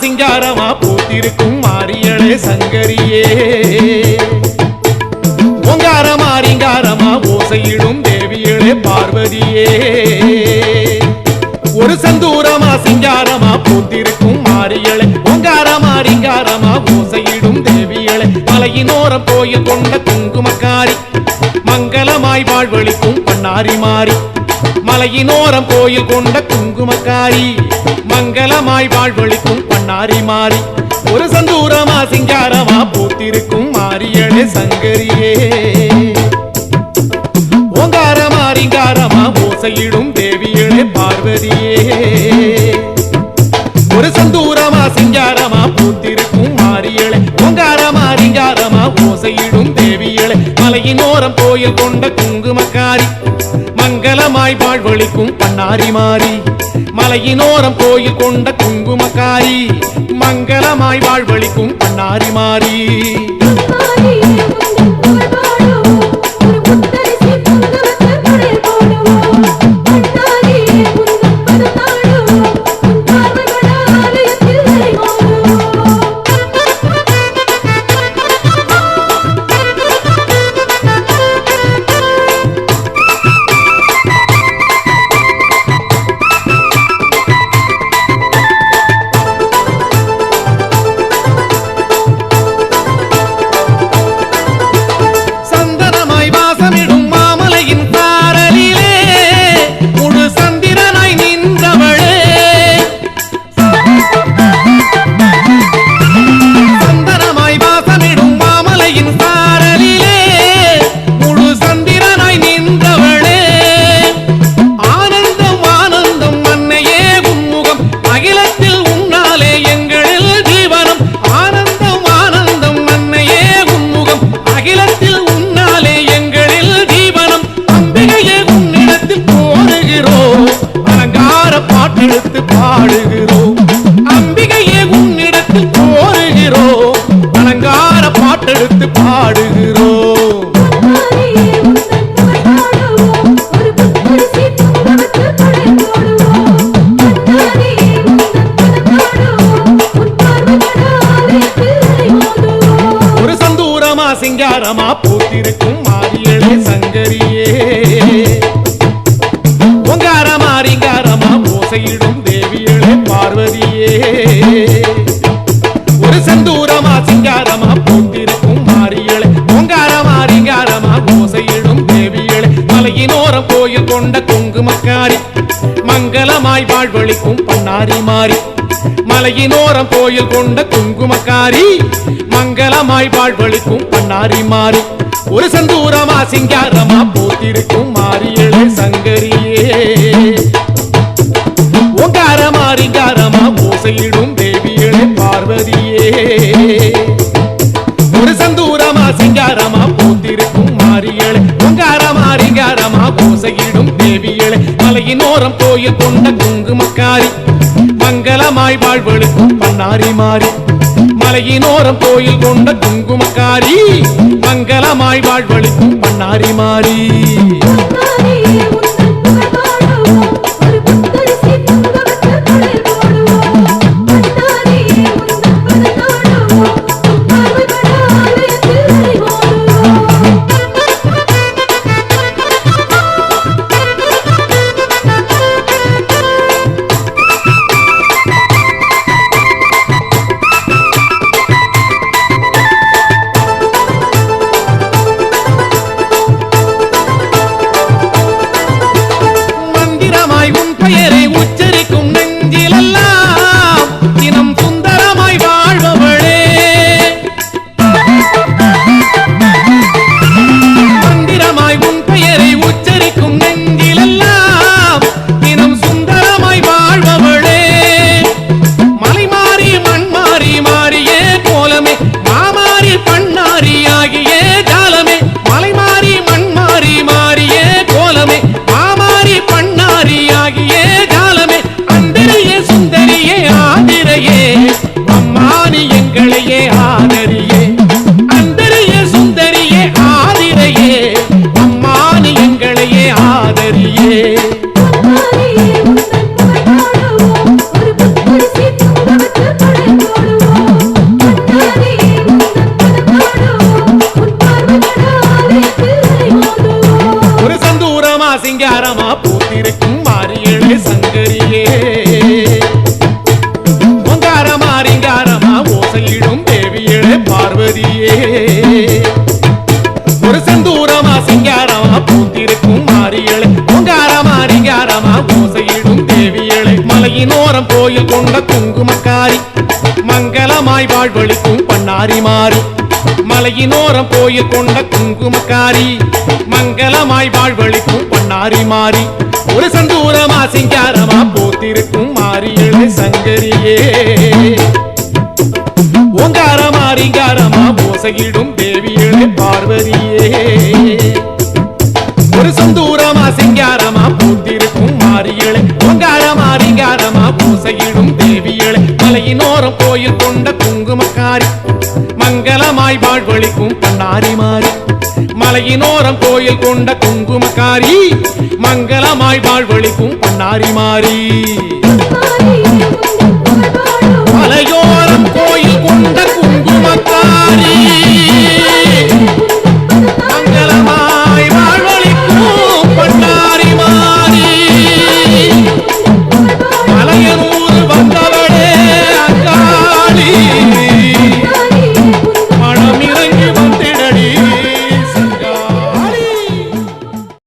சிங்காரமா பூத்திருக்கும் மாரியளே சங்கரியே. ஓங்காரமா ரிங்காரமா ஓசையிடும் தேவியளே பார்வதியே. ஒரு சந்தூரமா சிங்காரமா பூத்திருக்கும் மாரியளே ஓங்காரமா ரிங்காரமா ஓசையிடும் தேவியளே மலையினோரம் கோயில் கொண்ட குங்குமக்காரி மங்களமாய் வாழ்வழிக்கும் பண்ணாரி மாறி. மலையினோரம் கோயில் கொண்ட குங்குமக்காரி. மங்களமாய் வாழ்வழிக்கும் பண்ணாரி மாறி. ஒரு சந்தூரமா சிங்காரமா பூத்திருக்கும் மாரியளே சங்கரியே. ஓங்காரமா ரிங்காரமா ஓசையிடும் தேவியளே பார்வதியே. ஒரு சந்தூரமா சிங்காரமா பூத்திருக்கும் மாரியளே ஓங்காரமா ரிங்காரமா ஓசையிடும் தேவியளே மலையினோரம் கோயில் கொண்ட குங்குமக்காரி. மங்களமாய் வாழ்வழிக்கும் பண்ணாரி மாறி மலையினோரம் கோயில் கொண்ட குங்குமக்காரி மங்களமாய் வாழ்வழிக்கும் பண்ணாரி மாறி. பார்வைப்பட ஆலயத்தில் ஓடுவோம் ஒரு சந்தூரமா சிங்காரமா பூத்திருக்கும் மாரியளே மங்களமாய் வாழ்வழிக்கும் பண்ணாரி மாறி. மலையினோரம் கோயில் கொண்ட குங்குமக்காரி. மங்களமாய் வாழ்வழிக்கும் பண்ணாரி மாறி. ஒரு சந்தூரமா சிங்காரமா போத்திருக்கும் மாரியளே சங்கரியே. ஓங்காரமா ரிங்காரமா ஓசையிடும் தேவியளே பார்வதியே. ஒரு சந்தூரமா சிங்காரமா போத்திருக்கும் மாரியளே ஓங்காரமா ரிங்காரமா ஓசையிடும் தேவியளே மலையினோரம் கோயில் கொண்ட குங்குமக்காரி. மங்களமாய் வாழ்வழுக்கும் பண்ணாரி மாறி. மலையினோரம் கோயில் கொண்ட குங்குமக்காரி. மங்களமாய் வாழ்வழுக்கும் பண்ணாரி மாறி. மாறியே ஒரு சந்தூரமா சிங்காரமா பூத்திருக்கும் மாறியலே சங்கரியே. தேவியளே கோயில் கொண்ட குங்குமக்காரி மங்களமாய் வாழ்வழிக்கும் பண்ணாரி மாறி. மலையினோரம் கோயில் கொண்ட குங்குமக்காரி மங்களமாய் வாழ்வழிக்கும் பண்ணாரி மாறி. ஒரு சந்தூரமா சிங்காரமா போத்திருக்கும் மாரியளே சங்கரியே. ஓங்காரமா ரிங்காரமா ஓசையிடும் தேவியளே பார்வதியே. தேவியளே கோயில் கொண்ட குங்குமக்காரி மங்களமாய் வாழ்வழிக்கும் பண்ணாரி மாறி. மலையினோரம் கோயில் கொண்ட குங்குமக்காரி மங்களமாய் வாழ்வழிக்கும் பண்ணாரி மாறி.